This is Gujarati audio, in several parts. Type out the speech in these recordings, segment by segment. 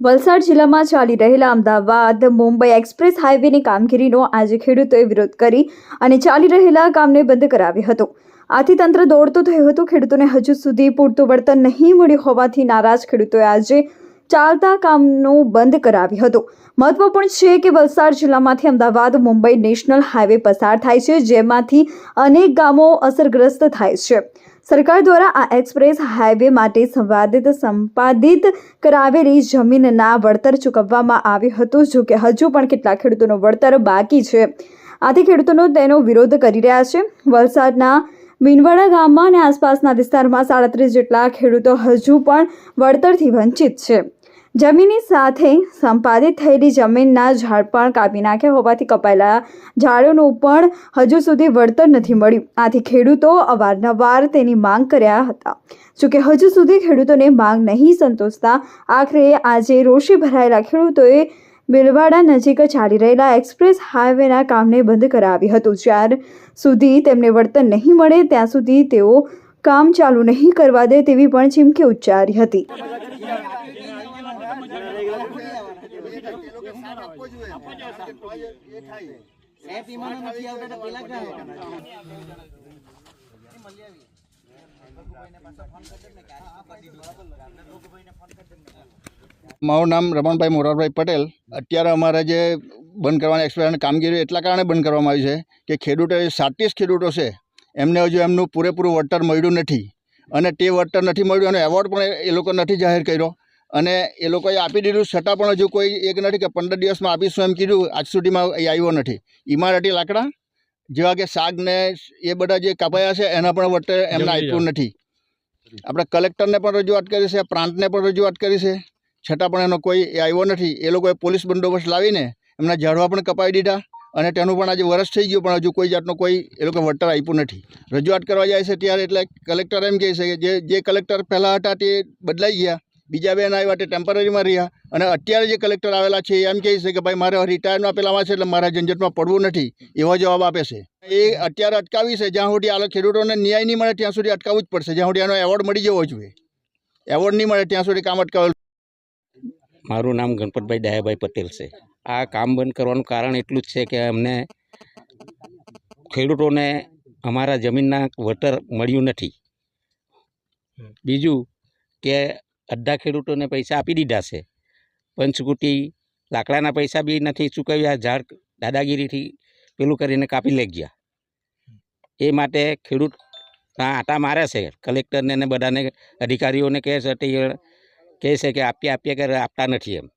વલસાડ જિલ્લામાં ચાલી રહેલા અમદાવાદ, મુંબઈ એક્સપ્રેસ હાઈવેની કામગીરીનો આજે ખેડૂતોએ વિરોધ કરી અને ચાલી રહેલા કામને બંધ કરાવ્યો હતો. આથી તંત્ર દોડતું થયું હતું. ખેડૂતોને હજુ સુધી પૂરતું વળતર નહીં મળ્યું હોવાથી નારાજ ખેડૂતોએ આજે ચાલતા કામનું બંધ કરાવ્યું હતું. મહત્વપૂર્ણ છે કે વલસાડ જિલ્લામાંથી અમદાવાદ, મુંબઈ નેશનલ હાઈવે પસાર થાય છે, જેમાંથી અનેક ગામો અસરગ્રસ્ત થાય છે. સરકાર દ્વારા આ એક્સપ્રેસ હાઈવે માટે સંવાદિત સંપાદિત કરાવેલી જમીનના વળતર ચૂકવવામાં આવ્યું હતું, જો કે હજુ પણ કેટલાક ખેડૂતોનું વળતર બાકી છે. આથી ખેડૂતોનો તેનો વિરોધ કરી રહ્યા છે. વલસાડના મીનવાડા ગામમાં અને આસપાસના વિસ્તારમાં સાડત્રીસ જેટલા ખેડૂતો હજુ પણ વળતરથી વંચિત છે. જમીનની સાથે સંપાદિત થયેલી જમીનના ઝાડ પણ કાપી નાખ્યા હોવાથી કપાયેલા ઝાડોનું પણ હજુ સુધી વળતર નથી મળ્યું. આથી ખેડૂતો અવારનવાર તેની માંગ કર્યા હતા. જોકે હજુ સુધી ખેડૂતોને માંગ નહીં સંતોષતા આખરે આજે રોષે ભરાયેલા ખેડૂતોએ બિલવાડા નજીક ચાલી રહેલા એક્સપ્રેસ હાઈવેના કામને બંધ કરાવ્યું હતું. જ્યાર સુધી તેમને વળતર નહીં મળે, ત્યાં સુધી તેઓ કામ ચાલુ નહીં કરવા દે તેવી પણ ચીમકી ઉચ્ચારી હતી. મારું નામ રમણભાઈ મોરારભાઈ પટેલ. અત્યારે અમારે જે બંધ કરવાની એક્સપ્રેસની કામગીરી એટલા કારણે બંધ કરવામાં આવી છે કે ખેડૂતો સાતીસ ખેડૂતો છે, એમને હજુ એમનું પૂરેપૂરું વળતર મળ્યું નથી. અને તે વળતર નથી મળ્યું અને એવોર્ડ પણ એ લોકો નથી જાહેર કર્યો. અને એ લોકોએ આપી દીધું. છતાં પણ હજુ કોઈ એક નથી કે પંદર દિવસમાં આપીશું એમ કીધું. આજ સુધીમાં એ આવ્યો નથી. ઇમારતી લાકડા જેવા કે શાક ને એ બધા જે કપાયા છે એના પણ વટે એમને આપ્યું નથી. આપણે કલેક્ટરને પણ રજૂઆત કરી છે પ્રાંતને પણ રજૂઆત કરી છે. છતાં પણ એનો કોઈ એ આવ્યો નથી. એ લોકોએ પોલીસ બંદોબસ્ત લાવીને એમના ઝાડવા પણ કપાવી દીધા અને તેનું પણ આજે વરસ થઈ ગયું પણ હજુ કોઈ જાતનું કોઈ એ લોકો વળતર આપ્યું નથી. રજૂઆત કરવા જાય છે ત્યારે એટલે કલેક્ટર એમ કહે છે કે જે જે કલેક્ટર પહેલાં હતા તે બદલાઈ ગયા. બીજા બેન આવ્યા તે ટેમ્પરરીમાં રહ્યા. અને અત્યારે જે કલેક્ટર આવેલા છે એમ કહે છે કે ભાઈ મારે રિટાયરમાં પેલામાં છે એટલે મારા ઝંઝટમાં પડવું નથી. એવો જવાબ આપે છે. એ અત્યારે અટકાવી છે. જ્યાં સુધી આ ખેડૂતોને ન્યાય નહીં મળે ત્યાં સુધી અટકાવવું જ પડશે. જ્યાં સુધી એનો એવોર્ડ મળી જવો જોઈએ. એવોર્ડ નહીં મળે ત્યાં સુધી કામ અટકાવેલું મારું નામ ગણપતભાઈ દયાભાઈ પટેલ છે. આ કામ બંધ કરવાનું કારણ એટલું જ છે કે અમને ખેડૂતોને અમારા જમીનના વળતર મળ્યું નથી. બીજું કે અડધા ખેડૂતોને પૈસા આપી દીધા છે. પંચકુટી લાકડાના પૈસા બી નથી ચૂકવ્યા, ઝાડ દાદાગીરીથી પેલું કરીને કાપી લઈ ગયા. એ માટે ખેડૂત આટા મારે છે. કલેક્ટરને ને બધાને અધિકારીઓને કહે છે કહે છે કે આપીએ આપીએ કે આપતા નથી એમ.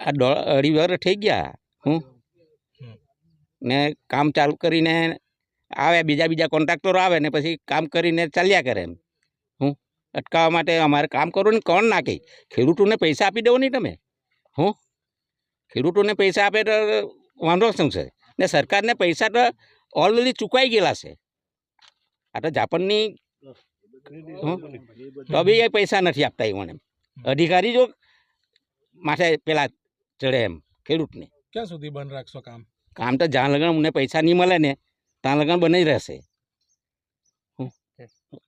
આ અઢી વર થઈ ગયા. હું ને કામ ચાલુ કરીને આવે, બીજા બીજા કોન્ટ્રાક્ટરો આવે ને પછી કામ કરીને ચાલ્યા કરે એમ. અટકાવવા માટે અમારે કામ કરવું ને કોણ ના કહે ખેડૂતોને પૈસા આપી દો નહીં તમે. હું? ખેડૂતોને પૈસા આપે તો વાંધો શું છે? ને સરકારને પૈસા તો ઓલરેડી ચૂકવાઈ ગયેલા છે. આ તો જાપાનની? તો બી એ પૈસા નથી આપતા એ એમ. અધિકારી જો માથે પેલા ચડે એમ ખેડૂતને. ક્યાં સુધી બંધ રાખશો કામ? કામ તો જ્યાં લગન અમને પૈસા નહીં મળે ને ત્યાં લગન બની રહેશે.